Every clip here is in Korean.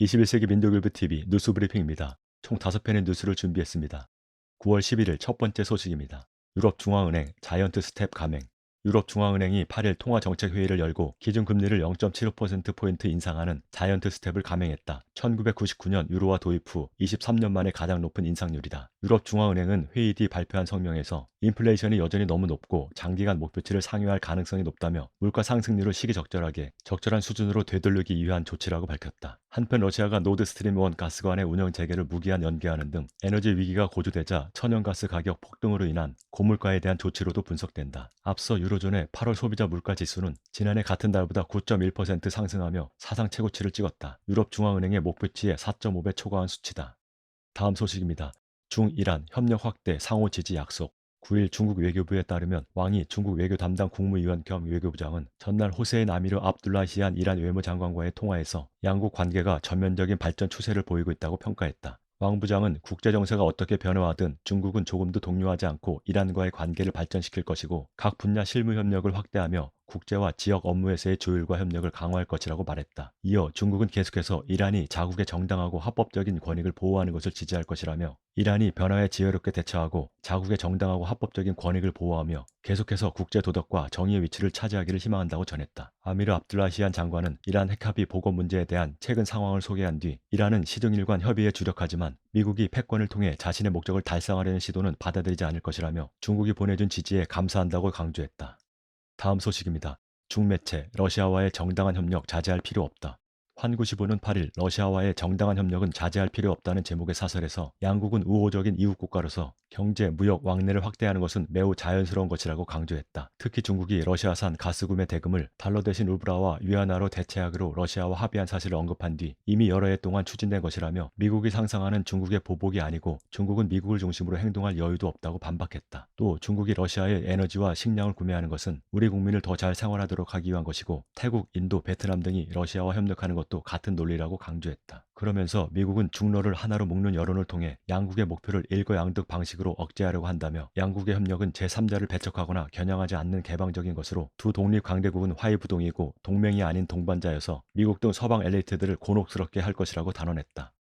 21세기 민족일보 TV 뉴스 브리핑입니다. 총 5편의 뉴스를 준비했습니다. 9월 11일 첫 번째 소식입니다. 유럽중앙은행 자이언트 스텝 감행 유럽중앙은행이 8일 통화정책회의를 열고 기준금리를 0.75%포인트 인상하는 자이언트 스텝을 감행했다. 1999년 유로화 도입 후 23년 만에 가장 높은 인상률이다. 유럽중앙은행은 회의 뒤 발표한 성명에서 인플레이션이 여전히 너무 높고 장기간 목표치를 상회할 가능성이 높다며 물가 상승률을 시기적절하게 적절한 수준으로 되돌리기 위한 조치라고 밝혔다. 한편 러시아가 노드스트림 1 가스관의 운영 재개를 무기한 연기하는 등 에너지 위기가 고조되자 천연가스 가격 폭등으로 인한 고물가에 대한 조치로도 분석된다. 앞서 유로존의 8월 소비자 물가 지수는 지난해 같은 달보다 9.1% 상승하며 사상 최고치를 찍었다. 유럽중앙은행의 목표치의 4.5배 초과한 수치다. 다음 소식입니다. 중 이란 협력 확대 상호 지지 약속 9일 중국 외교부에 따르면 왕이 중국 외교 담당 국무위원 겸 외교부장은 전날 호세인 아미르 압둘라히안 이란 외무장관과의 통화에서 양국 관계가 전면적인 발전 추세를 보이고 있다고 평가했다. 왕 부장은 국제정세가 어떻게 변화하든 중국은 조금도 동요하지 않고 이란과의 관계를 발전시킬 것이고 각 분야 실무 협력을 확대하며 국제와 지역 업무에서의 조율과 협력을 강화할 것이라고 말했다. 이어 중국은 계속해서 이란이 자국의 정당하고 합법적인 권익을 보호하는 것을 지지할 것이라며 이란이 변화에 지혜롭게 대처하고 자국의 정당하고 합법적인 권익을 보호하며 계속해서 국제 도덕과 정의의 위치를 차지하기를 희망한다고 전했다. 아미르 압둘라히안 장관은 이란 핵합의 보고 문제에 대한 최근 상황을 소개한 뒤 이란은 시중일관 협의에 주력하지만 미국이 패권을 통해 자신의 목적을 달성하려는 시도는 받아들이지 않을 것이라며 중국이 보내준 지지에 감사한다고 강조했다. 다음 소식입니다. 중매체 러시아와의 정당한 협력 자제할 필요 없다. 환구시보는 8일 러시아와의 정당한 협력은 자제할 필요 없다는 제목의 사설에서 양국은 우호적인 이웃 국가로서 경제, 무역, 왕래를 확대하는 것은 매우 자연스러운 것이라고 강조했다. 특히 중국이 러시아산 가스 구매 대금을 달러 대신 루브라와 위안화로 대체하기로 러시아와 합의한 사실을 언급한 뒤 이미 여러 해 동안 추진된 것이라며 미국이 상상하는 중국의 보복이 아니고 중국은 미국을 중심으로 행동할 여유도 없다고 반박했다. 또 중국이 러시아의 에너지와 식량을 구매하는 것은 우리 국민을 더 잘 생활하도록 하기 위한 것이고 태국, 인도, 베트남 등이 러시아와 협력하는 것도 같은 논리라고 강조했다. 그러면서 미국은 중러를 하나로 묶는 여론을 통해 양국의 목표를 일거양득 방식으로 억제하려고 한다며 양국의 협력은 제3자를 배척하거나 겨냥하지 않는 개방적인 것으로 두 독립 강대국은 화해부동이고 동맹이 아닌 동반자여서 미국 등 서방 엘리트들을 곤혹스럽게 할 것이라고 단언했다.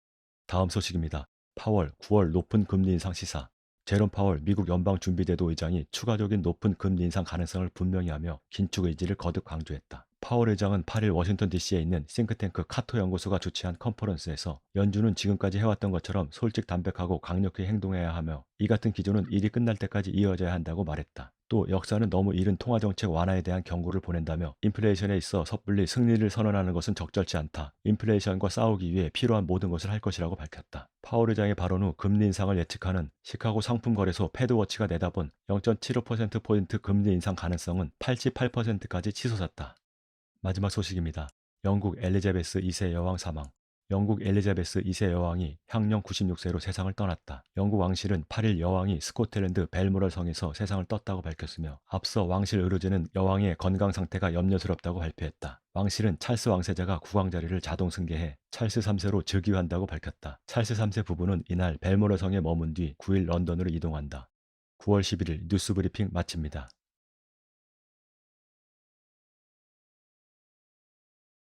다음 소식입니다. 파월 9월 높은 금리 인상 시사 제롬 파월 미국 연방준비제도 의장이 추가적인 높은 금리 인상 가능성을 분명히 하며 긴축 의지를 거듭 강조했다. 파월 의장은 8일 워싱턴 DC에 있는 싱크탱크 카토 연구소가 주최한 컨퍼런스에서 연준은 지금까지 해왔던 것처럼 솔직 담백하고 강력히 행동해야 하며 이 같은 기조는 일이 끝날 때까지 이어져야 한다고 말했다. 또 역사는 너무 이른 통화정책 완화에 대한 경고를 보낸다며 인플레이션에 있어 섣불리 승리를 선언하는 것은 적절치 않다. 인플레이션과 싸우기 위해 필요한 모든 것을 할 것이라고 밝혔다. 파월 의장의 발언 후 금리 인상을 예측하는 시카고 상품거래소 패드워치가 내다본 0.75%포인트 금리 인상 가능성은 88%까지 치솟았다. 마지막 소식입니다. 영국 엘리자베스 2세 여왕 사망. 영국 엘리자베스 2세 여왕이 향년 96세로 세상을 떠났다. 영국 왕실은 8일 여왕이 스코틀랜드 벨모럴 성에서 세상을 떴다고 밝혔으며 앞서 왕실 의료진은 여왕의 건강 상태가 염려스럽다고 발표했다. 왕실은 찰스 왕세자가 국왕 자리를 자동 승계해 찰스 3세로 즉위한다고 밝혔다. 찰스 3세 부부는 이날 벨모럴 성에 머문 뒤 9일 런던으로 이동한다. 9월 11일 뉴스 브리핑 마칩니다.